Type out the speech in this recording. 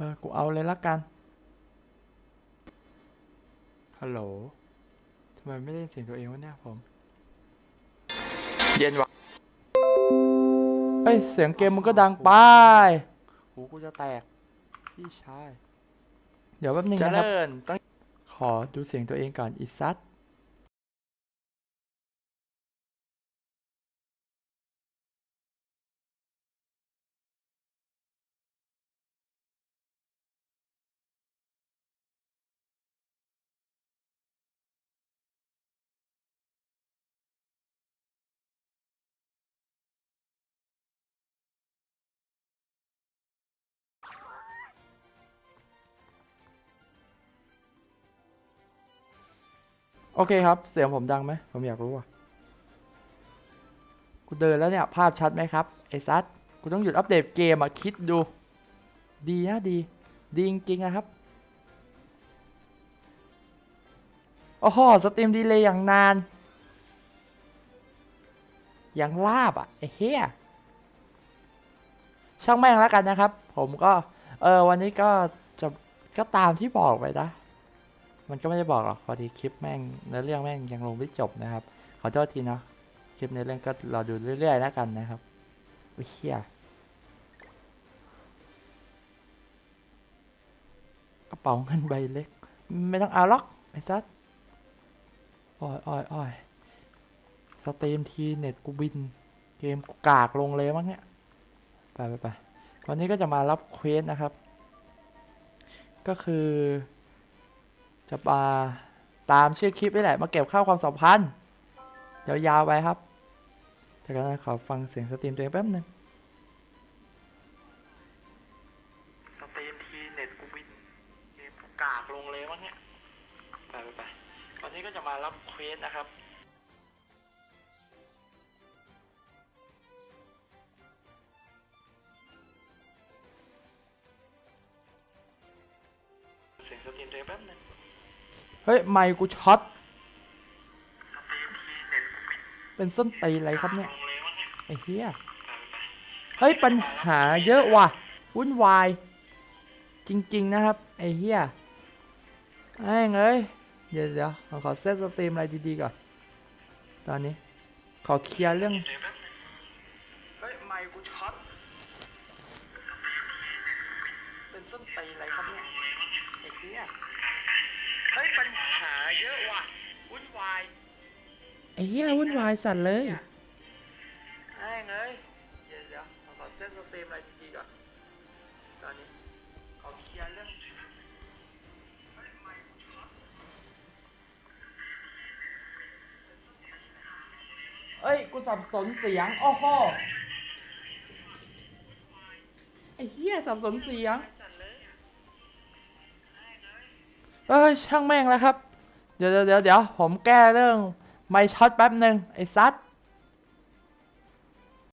ออกูเอาเลยละกัน ฮัลโหลทำไมไม่ได้ยินเสียงตัวเองวะเนี่ยผม เย็นวะเฮ้ย เสียงเกมมึงก็ดังไปหูกูจะแตก พี่ชาย เดี๋ยวแป๊บนึงเจนะครับริญต้องขอดูเสียงตัวเองก่อนอีซัด โอเคครับ เสียงผมดังไหม ผมอยากรู้อะ กูเดินแล้วเนี่ย ภาพชัดไหมครับ ไอ้ซัดกูต้องหยุดอัปเดตเกมอะ คิดดู ดีนะดี ดีจริงๆนะครับ โอ้โห สตรีมดีเลยอย่างนาน อย่างลาบอะ ไอ้เฮียช่างแม่งแล้วกันนะครับ ผมก็ เออวันนี้ก็จะก็ตามที่บอกไปนะ มันก็ไม่ได้บอกหรอกพอดีคลิปแม่งเนื้อเรื่องแม่งยังลงไม่จบนะครับ ขอโทษทีเนาะคลิปในอเรื่องก็รอดูเรื่อยๆแล้วกันนะครับโอ้ยเฮียกระเป๋าเงินใบเล็ก ไม่ต้องเอาหรอกไอ้ซัดอ้อยอ้อยอ้อยสตรีมทีเน็ตกูบิน เกมกูกากลงเลยมั้งเนี่ย ไปไปไปวันนี้ก็จะมารับเควสนะครับ ก็คือ จะมาตามชื่อคลิปนี่แหละ มาเก็บข้าวความสัมพันธ์ยาวๆไปครับจากนั้นขอฟังเสียงสตรีมตัวเองแป๊บหนึงสตรีมทีเน็ตกูบินเกมกูกากลงเลยมั้งเนี่ย ไปไปไปวันนี้ก็จะมารับเควสนะครับ เสียงสตรีมตัวเองแป๊บหนึง เฮ้ย ไมค์กูช็อต เป็นส้นตีนอะไรครับเนี่ย ไอ้เหี้ย เฮ้ย ปัญหาเยอะว่ะ วุ่นวาย จริง ๆ นะครับ ไอ้เหี้ยแม่งเอ้ย เดี๋ยวเดี๋ยวผมขอเซตสตรีมอะไรดีๆก่อน ตอนนี้ ขอเคลียร์เรื่อง เฮ้ย ไมค์กูช็อต เป็นส้นตีนอะไรครับเนี่ยไอ้เหี้ยายไอ้เหี้ยวุ่นวายสัตว์เลยแม่งเอ้ยเดี๋ยวเดี๋ยวขอขอเซตสตรีมอะไรดีๆก่อน ตอนนี้ขอเคลียร์เรื่องเอ้ย กูสับสนเสียง โอ้โห ไอ้เหี้ยสับสนเสียง เอ้ย ช่างแม่งแล้วครับเดี๋ยว เดี๋ยวเดี๋ยวเดี๋ยวผมแก้เรื่อง ไม่ช็อตแป๊บหนึ่งไอ้ซัด